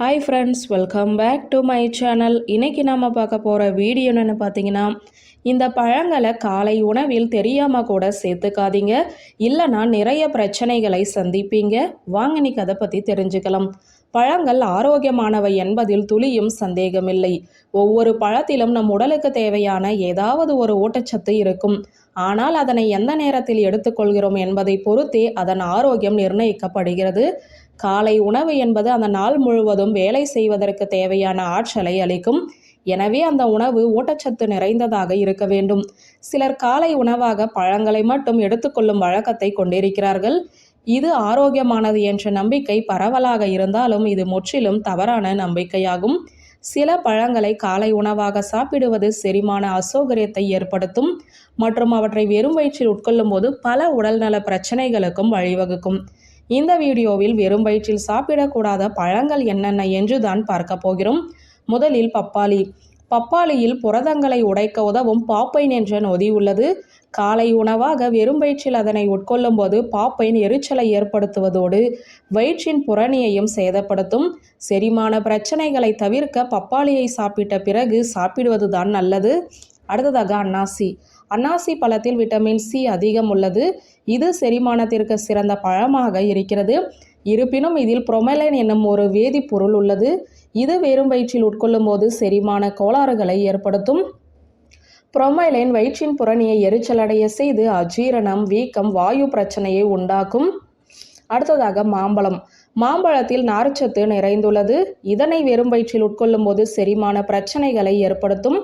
Hi friends welcome back to my channel இன்றைக்கி நம்ம பார்க்க போகிற வீடியோ என்னென்னு பார்த்தீங்கன்னா இந்த பழங்களை காலை உணவில் தெரியாமல் கூட சேர்த்துக்காதீங்க. இல்லைனா நிறைய பிரச்சனைகளை சந்திப்பீங்க. வாங்க நீ அதை பற்றி தெரிஞ்சுக்கலாம். பழங்கள் ஆரோக்கியமானவை என்பதில் துளியும் சந்தேகமில்லை ஒவ்வொரு பழத்திலும் நம் உடலுக்கு தேவையான ஏதாவது ஒரு ஊட்டச்சத்து இருக்கும். ஆனால் அதனை எந்த நேரத்தில் எடுத்துக்கொள்கிறோம் என்பதை பொறுத்தே அதன் ஆரோக்கியம் நிர்ணயிக்கப்படுகிறது. காலை உணவு என்பது அந்த நாள் முழுவதும் வேலை செய்வதற்கு தேவையான ஆற்றலை அளிக்கும். எனவே அந்த உணவு ஊட்டச்சத்து நிறைந்ததாக இருக்க வேண்டும். சிலர் காலை உணவாக பழங்களை மட்டும் எடுத்துக்கொள்ளும் வழக்கத்தை கொண்டிருக்கிறார்கள். இது ஆரோக்கியமானது என்ற நம்பிக்கை பரவலாக இருந்தாலும் இது முற்றிலும் தவறான நம்பிக்கையாகும். சில பழங்களை காலை உணவாக சாப்பிடுவது செரிமான அசௌகரியத்தை ஏற்படுத்தும் மற்றும் அவற்றை வெறும் வயிற்றில் உட்கொள்ளும் போது பல உடல்நல பிரச்சனைகளுக்கும் வழிவகுக்கும். இந்த வீடியோவில் வெறும் வயிற்றில் சாப்பிடக்கூடாத பழங்கள் என்னென்ன என்று தான் பார்க்க போகிறோம். முதலில் பப்பாளி. பப்பாளியில் புரதங்களை உடைக்க உதவும் பாப்பைன் என்ற நொதி உள்ளது. காலை உணவாக வெறும் வயிற்றில் அதனை உட்கொள்ளும் போது பாப்பைன் எரிச்சலை ஏற்படுத்துவதோடு வயிற்றின் புறணியையும் சேதப்படுத்தும். செரிமான பிரச்சனைகளை தவிர்க்க பப்பாளியை சாப்பிட்ட பிறகு சாப்பிடுவதுதான் நல்லது. அடுத்ததாக அன்னாசி. அன்னாசி பழத்தில் விட்டமின் சி அதிகம் உள்ளது. இது செரிமானத்திற்கு சிறந்த பழமாக இருக்கிறது. இருப்பினும் இதில் புரொமலைன் என்னும் ஒரு வேதிப்பொருள் உள்ளது. இது வெறும் வயிற்றில் உட்கொள்ளும் போது செரிமான கோளாறுகளை ஏற்படுத்தும். புரொமைலைன் வயிற்றின் புறணியை எரிச்சலடைய செய்து அஜீரணம் வீக்கம் வாயு பிரச்சனையை உண்டாக்கும். அடுத்ததாக மாம்பழம். மாம்பழத்தில் நார்ச்சத்து நிறைந்துள்ளது. இதனை வெறும் வயிற்றில் உட்கொள்ளும் போது செரிமான பிரச்சனைகளை ஏற்படுத்தும்.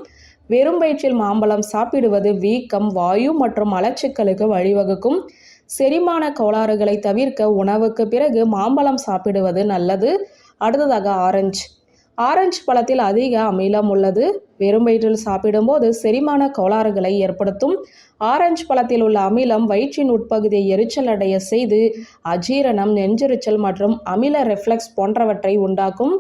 வெறும் வயிற்றில் மாம்பழம் சாப்பிடுவது வீக்கம் வாயு மற்றும் மலச்சிக்கலுக்கு வழிவகுக்கும். செரிமான கோளாறுகளை தவிர்க்க உணவுக்கு பிறகு மாம்பழம் சாப்பிடுவது நல்லது. அடுத்ததாக ஆரஞ்சு. ஆரஞ்சு பழத்தில் அதிக அமிலம் உள்ளது. வெறும் வயிற்றில் சாப்பிடும்போது செரிமான கோளாறுகளை ஏற்படுத்தும். ஆரஞ்சு பழத்தில் உள்ள அமிலம் வயிற்றின் உட்பகுதியை எரிச்சல் அடைய செய்து அஜீரணம் நெஞ்செரிச்சல் மற்றும் அமில ரெஃப்ளெக்ஸ் போன்றவற்றை உண்டாக்கும்.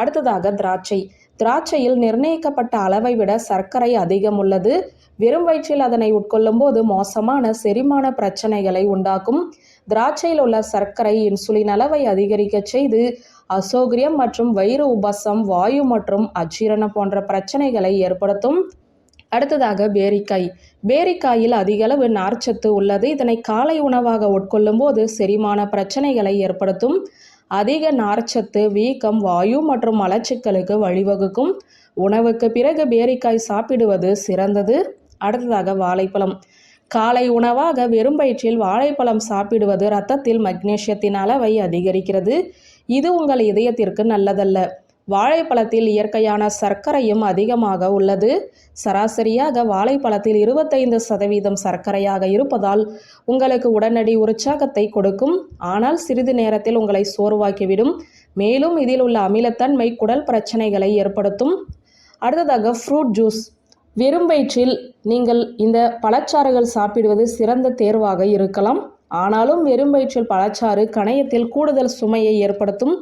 அடுத்ததாக திராட்சை. திராட்சையில் நிர்ணயிக்கப்பட்ட அளவை விட சர்க்கரை அதிகம் உள்ளது வெறும் வயிற்றில் அதனை உட்கொள்ளும் போது மோசமான செரிமான பிரச்சனைகளை உண்டாக்கும். திராட்சையில் உள்ள சர்க்கரை இன்சுலின் அளவை அதிகரிக்க செய்து அசௌகரியம் மற்றும் வயிறு உபசம் வாயு மற்றும் அஜீரணம் போன்ற பிரச்சனைகளை ஏற்படுத்தும். அடுத்ததாக பேரிக்காய். பேரிக்காயில் அதிகளவு நார்ச்சத்து உள்ளது. இதனை காலை உணவாக உட்கொள்ளும் போது செரிமான பிரச்சனைகளை ஏற்படுத்தும். அதிக நார்ச்சத்து வீக்கம் வாயு மற்றும் மலச்சிக்கலுக்கு வழிவகுக்கும். உணவுக்கு பிறகு பேரிக்காய் சாப்பிடுவது சிறந்தது. அடுத்ததாக வாழைப்பழம். காலை உணவாக வெறும் வயிற்றில் வாழைப்பழம் சாப்பிடுவது இரத்தத்தில் மக்னீசியத்தின் அளவை அதிகரிக்கிறது. இது உங்கள் இதயத்திற்கு நல்லதல்ல. வாழைப்பழத்தில் இயற்கையான சர்க்கரையும் அதிகமாக உள்ளது. சராசரியாக வாழைப்பழத்தில் இருபத்தைந்து சதவீதம் சர்க்கரையாக இருப்பதால் உங்களுக்கு உடனடி உற்சாகத்தை கொடுக்கும். ஆனால் சிறிது நேரத்தில் உங்களை சோர்வாக்கிவிடும். மேலும் இதில் உள்ள அமிலத்தன்மை குடல் பிரச்சனைகளை ஏற்படுத்தும். அடுத்ததாக ஃப்ரூட் ஜூஸ் வெறும் வயிற்றில் நீங்கள் இந்த பழச்சாறுகள் சாப்பிடுவது சிறந்த தேர்வாக இருக்கலாம். ஆனாலும் வெறும் வயிற்றில் பழச்சாறு கணையத்தில் கூடுதல் சுமையை ஏற்படுத்தும்.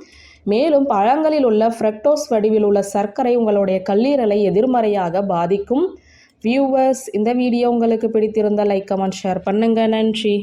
மேலும் பழங்களில் உள்ள ஃப்ரக்டோஸ் வடிவில் உள்ள சர்க்கரை உங்களுடைய கல்லீரலை எதிர்மறையாக பாதிக்கும். வியூவர்ஸ் இந்த வீடியோ உங்களுக்கு பிடித்திருந்தால் லைக் கமெண்ட் ஷேர் பண்ணுங்கள் நன்றி.